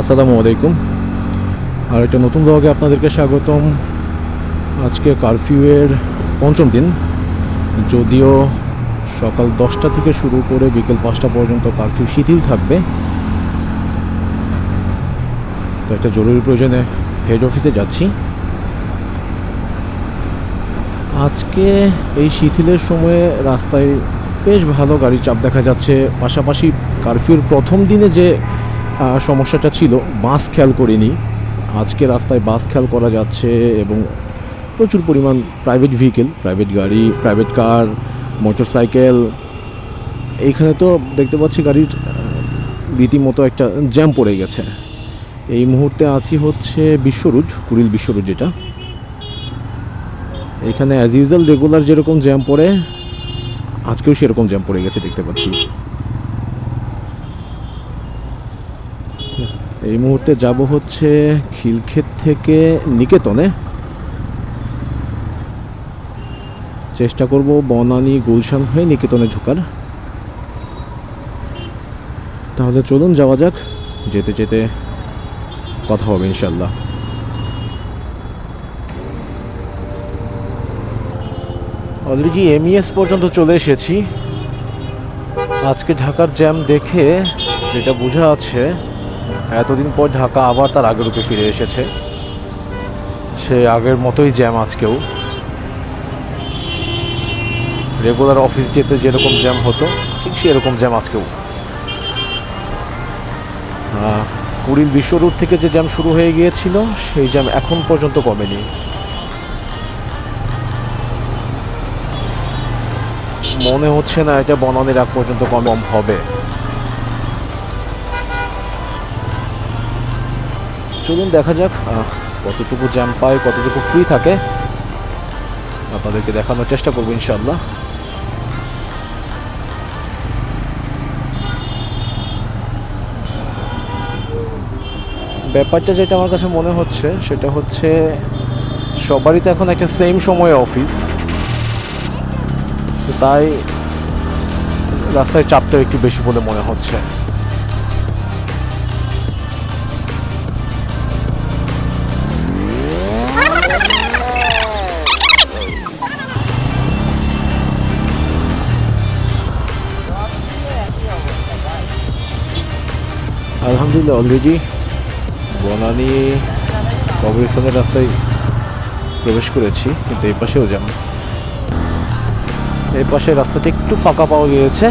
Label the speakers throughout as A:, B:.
A: আসসালামু আলাইকুম। আর একটা নতুন ব্লগে আপনাদেরকে স্বাগতম। আজকে কারফিউয়ের পঞ্চম দিন। যদিও সকাল দশটা থেকে শুরু করে বিকেল পাঁচটা পর্যন্ত কারফিউ শিথিল থাকবে। তো একটা জরুরি প্রয়োজনে হেড অফিসে যাচ্ছি। আজকে এই শিথিলের সময়ে রাস্তায় বেশ ভালো গাড়ির চাপ দেখা যাচ্ছে। পাশাপাশি কারফিউর প্রথম দিনে যে সমস্যাটা ছিল, বাস খেয়াল করিনি। আজকে রাস্তায় বাস খেয়াল করা যাচ্ছে এবং প্রচুর পরিমাণ প্রাইভেট ভেহিকেল প্রাইভেট গাড়ি প্রাইভেট কার মোটর সাইকেল এইখানে তো দেখতে পাচ্ছি গাড়ির রীতিমতো একটা জ্যাম পড়ে গেছে। এই মুহূর্তে আছি হচ্ছে বিশ্বরুজ কুড়িল বিশ্বরুজ যেটা। এখানে অ্যাজ ইউজুয়াল রেগুলার যেরকম জ্যাম পড়ে, আজকেও সেরকম জ্যাম পড়ে গেছে দেখতে পাচ্ছি। এই মুহূর্তে যাব হচ্ছে খিলক্ষেত থেকে নিকেতনে। চেষ্টা করব বনানী গুলশান হয়ে নিকেতনে ঢোকার। তাহলে চলুন যাওয়া যাক, যেতে যেতে কথা হবে ইনশাল্লাহ অলরেডি এমইএস পর্যন্ত চলে এসেছি। আজকে ঢাকার জ্যাম দেখে যেটা বোঝা আছে এতদিন পর ঢাকা আবার তার আগের রূপে ফিরে এসেছে। সে আগের মতোই জ্যাম আজকেও। রেগুলার অফিস যেতে যেরকম জ্যাম হতো, ঠিক সেরকম জ্যাম আজকেও। কুড়িল বিশ্ব রুট থেকে যে জ্যাম শুরু হয়ে গিয়েছিল, সেই জ্যাম এখন পর্যন্ত কমেনি। মনে হচ্ছে না এটা বনানের আগ পর্যন্ত কম হবে। চলুন দেখা যাক কতটুকু জ্যাম পায়, কতটুকু ফ্রি থাকে। আপনাদেরকে দেখানোর চেষ্টা করব ইনশাল্লাহ ব্যাপারটা যেটা আমার কাছে মনে হচ্ছে, সেটা হচ্ছে সবারই তো এখন একটা সেম সময়ে অফিস তাই রাস্তায় চাপটাও একটু বেশি বলে মনে হচ্ছে। আলহামদুলিল্লাহ অলরেডি বনানি কবরস্থানের রাস্তায় প্রবেশ করেছি, কিন্তু এই পাশেও যেমন এই পাশে রাস্তাটি একটু ফাঁকা পাওয়া গিয়েছে।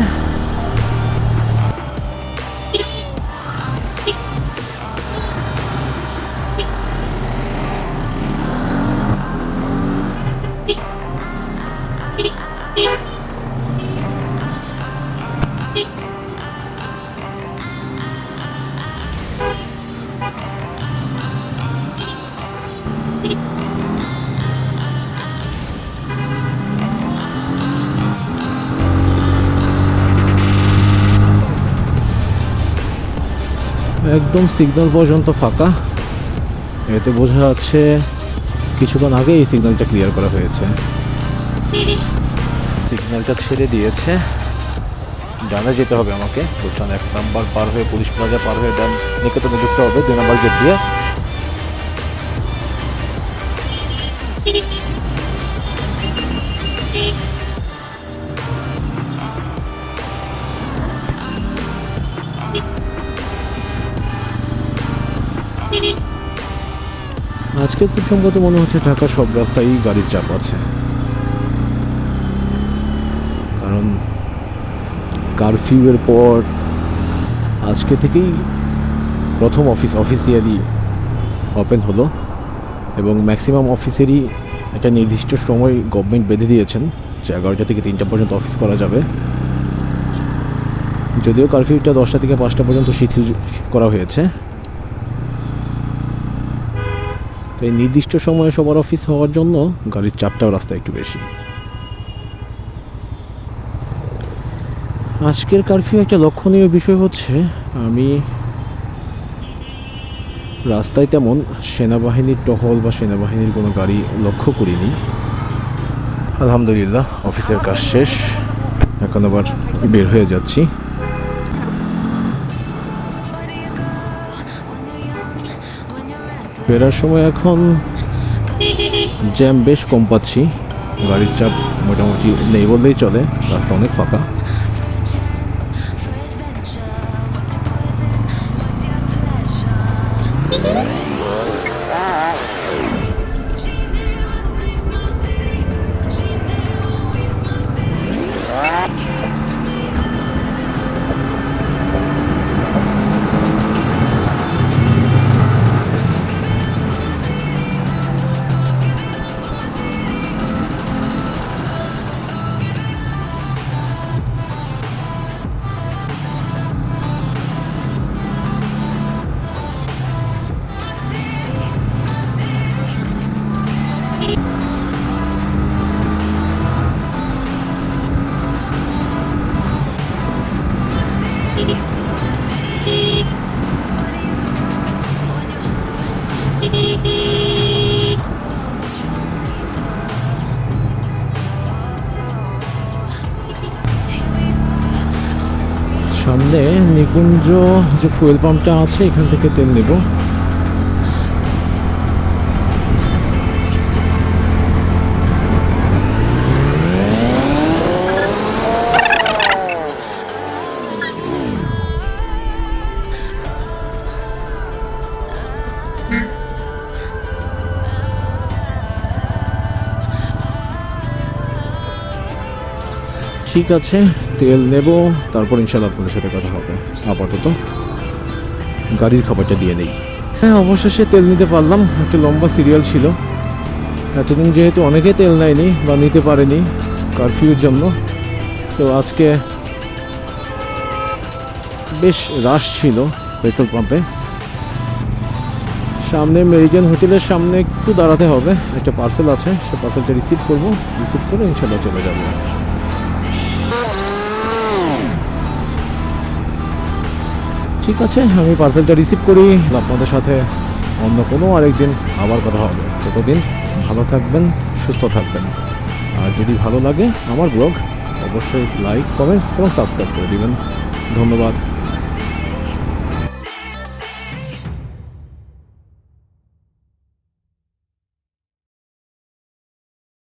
A: একদম সিগন্যাল পর্যন্ত ফাঁকা। এতে বোঝা যাচ্ছে কিছুক্ষণ আগে এই সিগন্যালটা ক্লিয়ার করা হয়েছে। সিগন্যালটা ছেড়ে দিয়েছে। ডানে যেতে হবে আমাকে। প্রচণ্ড এক নাম্বার পার হয়ে পুলিশ প্লাজা পার হয়ে ডান নিকেতনে ঢুকতে হবে। দুই নাম্বার গেট দিয়ে। আজকে খুব সম্ভবত মনে হচ্ছে ঢাকার সব রাস্তায় গাড়ির চাপ আছে। কারণ কারফিউয়ের পর আজকে থেকেই প্রথম অফিস অফিসিয়ালি ওপেন হলো এবং ম্যাক্সিমাম অফিসেরই একটা নির্দিষ্ট সময় গভর্নমেন্ট বেঁধে দিয়েছেন যে এগারোটা থেকে তিনটা পর্যন্ত অফিস করা যাবে। যদিও কারফিউটা দশটা থেকে পাঁচটা পর্যন্ত শিথিল করা হয়েছে। তো এই নির্দিষ্ট সময়ে সবার অফিস হওয়ার জন্য গাড়ির চাপটাও রাস্তায় একটু বেশি। আজকের কারফিউ একটা লক্ষণীয় বিষয় হচ্ছে, আমি রাস্তায় তেমন সেনাবাহিনীর টহল বা সেনাবাহিনীর কোনো গাড়ি লক্ষ্য করিনি। আলহামদুলিল্লাহ, অফিসের কাজ শেষ। এখন আবার বের হয়ে যাচ্ছি। ফেরার সময় এখন জ্যাম বেশ কম পাচ্ছি। গাড়ির চাপ মোটামুটি নেই বললেই চলে, রাস্তা অনেক ফাঁকা। সামনে নিকুঞ্জ যে ফুয়েল পাম্পটা আছে এখান থেকে তেল নেব। ঠিক আছে, তেল নেব, তারপর ইনশাল্লাহ আপনাদের সাথে কথা হবে। আপাতত গাড়ির খাবারটা দিয়ে নেই। হ্যাঁ অবশেষে তেল নিতে পারলাম। একটা লম্বা সিরিয়াল ছিল। এতদিন যেহেতু অনেকে তেল নেয়নি বা নিতে পারেনি কারফিউর জন্য। তো আজকে বেশ রাশ ছিল পেট্রোল পাম্পে। সামনে মেরিডিয়ান হোটেলের সামনে একটু দাঁড়াতে হবে। একটা পার্সেল আছে, সে পার্সেলটা রিসিভ করব। রিসিভ করে ইনশাল্লাহ চলে যাব। ঠিক আছে, আমি পার্সেলটা রিসিভ করি, আপনাদের সাথে অন্য কোনো আরেকদিন আবার কথা হবে। ততদিন ভালো থাকবেন, সুস্থ থাকবেন। আর যদি ভালো লাগে আমার ব্লগ অবশ্যই লাইক কমেন্টস এবং সাবস্ক্রাইব করে দেবেন। ধন্যবাদ।